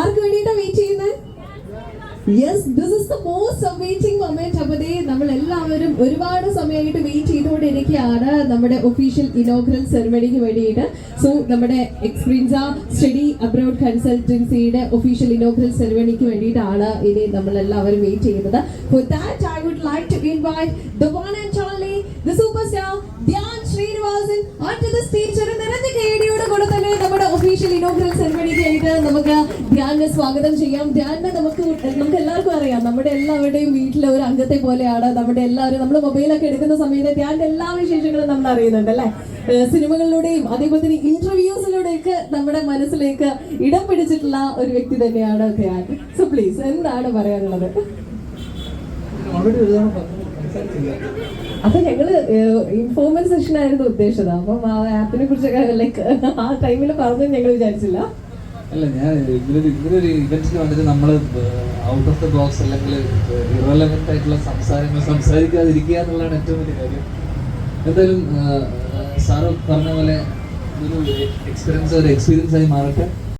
ആർക്ക് വേണ്ടിയിട്ടാ വെയിറ്റ് ചെയ്യുന്നത് yes this is the most awaiting moment അപ്പൊ ദേ നമ്മൾ എല്ലാവരും ഒരുപാട് സമയമായിട്ട് വെയിറ്റ് ചെയ്തുകൊണ്ടിരിക്കുകയാണ് നമ്മുടെ ഒഫീഷ്യൽ ഇനോഗ്രൽ സെറിമണിക്ക് വേണ്ടിയിട്ട്. സോ നമ്മുടെ എക്സ്പീരിയൻസ സ്റ്റഡി അബ്രോഡ് കൺസൾട്ടൻസിയുടെ ഒഫീഷ്യൽ ഇനോഗ്രൽ സെറിമണിക്ക് വേണ്ടിയിട്ടാണ് ഇനി നമ്മൾ എല്ലാവരും വെയിറ്റ് ചെയ്യുന്നത്. For that I would like to invite the one and only the super star Dhyan Sreenivasan the stage. ഒരു ഇനോഗ്രൽ ആയിട്ട് നമുക്ക് ധ്യാനെ സ്വാഗതം ചെയ്യാം. ധ്യാനെ നമുക്ക് നമുക്ക് എല്ലാവർക്കും അറിയാം. നമ്മുടെ എല്ലാവരുടെയും വീട്ടിലെ ഒരു അംഗത്തെ പോലെയാണ് നമ്മുടെ എല്ലാവരും. നമ്മൾ മൊബൈലൊക്കെ എടുക്കുന്ന സമയത്ത് ധ്യാന്റെ എല്ലാ വിശേഷങ്ങളും നമ്മൾ അറിയുന്നുണ്ട് അല്ലേ? സിനിമകളിലൂടെയും അതേപോലെ തന്നെ ഇന്റർവ്യൂസിലൂടെയൊക്കെ നമ്മുടെ മനസ്സിലേക്ക് ഇടം പിടിച്ചിട്ടുള്ള ഒരു വ്യക്തി തന്നെയാണ് ധ്യാൻ. സോ പ്ലീസ് എന്താണ് പറയാനുള്ളത്? അപ്പൊ ഞങ്ങൾ ഇൻഫോർമൽ സെഷൻ ആയിരുന്നു ഉദ്ദേശിച്ചത്. അപ്പം ആ ആപ്പിനെ കുറിച്ചൊക്കെ ലൈക്ക് ആ ടൈമിൽ പറഞ്ഞു ഞങ്ങൾ വിചാരിച്ചില്ല. അല്ല ഞാൻ ഇങ്ങനൊരു ഇങ്ങനൊരു ഇവന്റിന് വന്നിട്ട് നമ്മൾ ഔട്ട് ഓഫ് ദ ബോക്സ് അല്ലെങ്കിൽ ഇറലവെന്റ് ആയിട്ടുള്ള സംസാരങ്ങൾ സംസാരിക്കാതിരിക്കുക എന്നുള്ളതാണ് ഏറ്റവും വലിയ കാര്യം. എന്തായാലും സാറ് പറഞ്ഞ പോലെ ഒരു എക്സ്പീരിയൻസ് ഒരു എക്സ്പീരിയൻസ് ആയി മാറട്ടെ.